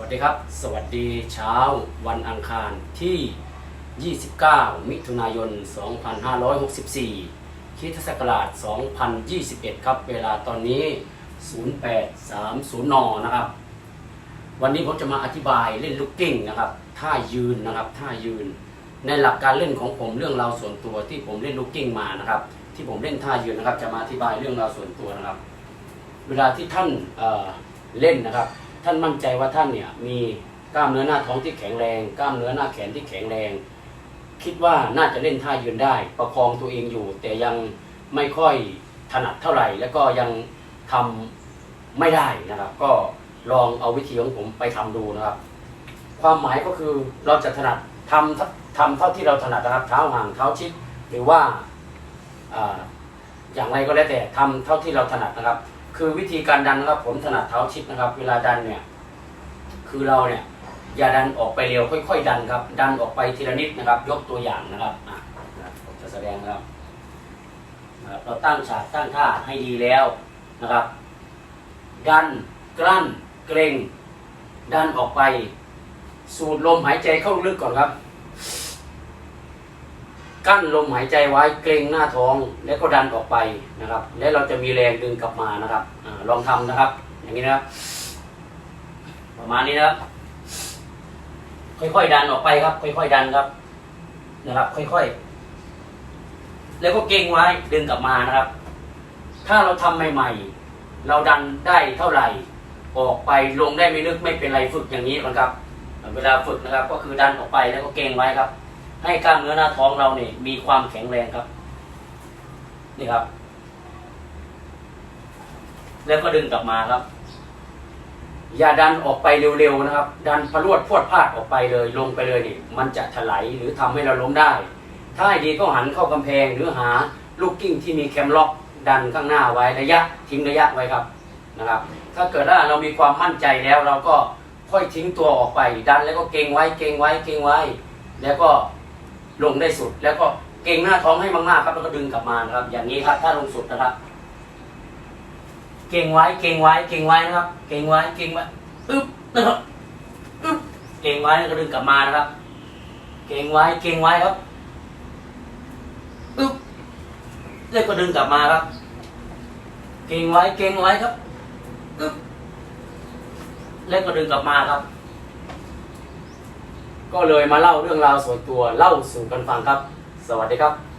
วัสดีครับ สวัสดีเช้าวันอังคารที่ 29 มิถุนายน 2564คริสตศักราช 2021 ครับ เวลาตอนนี้ 0830 น นะครับ วันนี้ผมจะมาอธิบายเล่นลูกกิ้งนะครับ ท่ายืนนะครับ ท่ายืน ในหลักการเล่นของผมเรื่องราวส่วนตัวที่ผมเล่นลูกกิ้งมานะครับ ที่ผมเล่นท่ายืนนะครับ จะมาอธิบายเรื่องราวส่วนตัวนะครับ เวลาที่ท่านเเล่นนะครับ ท่านมั่นใจว่าท่านเนี่ยมีกล้ามเนื้อหน้าท้องที่แข็งแรง กล้ามเนื้อหน้าแขนที่แข็งแรง คิดว่าน่าจะเล่นท่ายืนได้ ประคองตัวเองอยู่ แต่ยังไม่ค่อยถนัดเท่าไหร่ แล้วก็ยังทำไม่ได้นะครับ ก็ลองเอาวิธีของผมไปทำดูนะครับ ความหมายก็คือเราจะถนัดทำทำเท่าที่เราถนัดนะครับเท้าห่างเท้าชิดหรือว่าอ่าอย่างไรก็แล้วแต่ทำเท่าที่เราถนัดนะครับ คือวิธีการดันนะครับ ผมถนัดเท้าชิดนะครับ เวลาดันเนี่ย คือเราเนี่ย อย่าดันออกไปเร็วค่อย ๆ ดันครับ ดันออกไปทีละนิดนะครับ ยกตัวอย่างนะครับอะผมจะแสดงนะครับนะครับเราตั้งฉากตั้งท่าให้ดีแล้วนะครับ ดันกลั้นเกรงดันออกไป สูดลมหายใจเข้าลึกก่อนครับ กั้นลมหายใจไว้เกรงหน้าท้องแล้วก็ดันออกไปนะครับ แล้วเราจะมีแรงดึงกลับมานะครับอลองทำนะครับ อย่างนี้นะครับประมาณนี้นะครับค่อยๆดันออกไปครับ ค่อยๆดันครับ นะครับ ค่อยๆ แล้วก็เกรงไว้ดึงกลับมานะครับ ถ้าเราทำใหม่ๆ เราดันได้เท่าไหร่ ออกไปลงได้ไม่ลึกไม่เป็นไรฝึกอย่างนี้ก่อนครับ เวลาฝึกนะครับ ก็คือดันออกไปแล้วก็เกรงไว้ครับ ให้กล้ามเนื้อหน้าท้องเราเนี่ยมีความแข็งแรงครับ นี่ครับ แล้วก็ดึงกลับมาครับ อย่าดันออกไปเร็วๆนะครับ ดันพรวดพรวดพลาดออกไปเลย ลงไปเลยนี่มันจะถลายหรือทำให้เราล้มได้ ถ้าให้ดีก็หันเข้ากำแพงหรือหาลูกกิ้งที่มีแคมล็อกดันข้างหน้าไว้ระยะทิ้งระยะไว้ครับนะครับ ถ้าเกิดว่าเรามีความมั่นใจแล้วเราก็ค่อยทิ้งตัวออกไป ดันแล้วก็เกรงไว้เกรงไว้เกรงไว้ แล้วก็ ลงได้สุด แล้วก็เกรงหน้าท้องให้มากๆครับ แล้วก็ดึงกลับมานะครับ อย่างนี้ครับ ถ้าลงสุดนะครับ เกรงไว้ เกรงไว้ เกรงไว้นะครับ เกรงไว้ เกรงไว้อึ๊บนะครับอึ๊บเกรงไว้แล้วก็ดึงกลับมานะครับ เกรงไว้ เกรงไว้ครับอึ๊บแล้วก็ดึงกลับมาครับ เกรงไว้ เกรงไว้ครับอึ๊บแล้วก็ดึงกลับมาครับ ก็เลยมาเล่าเรื่องราวส่วนตัวเล่าสู่กันฟังครับ สวัสดีครับ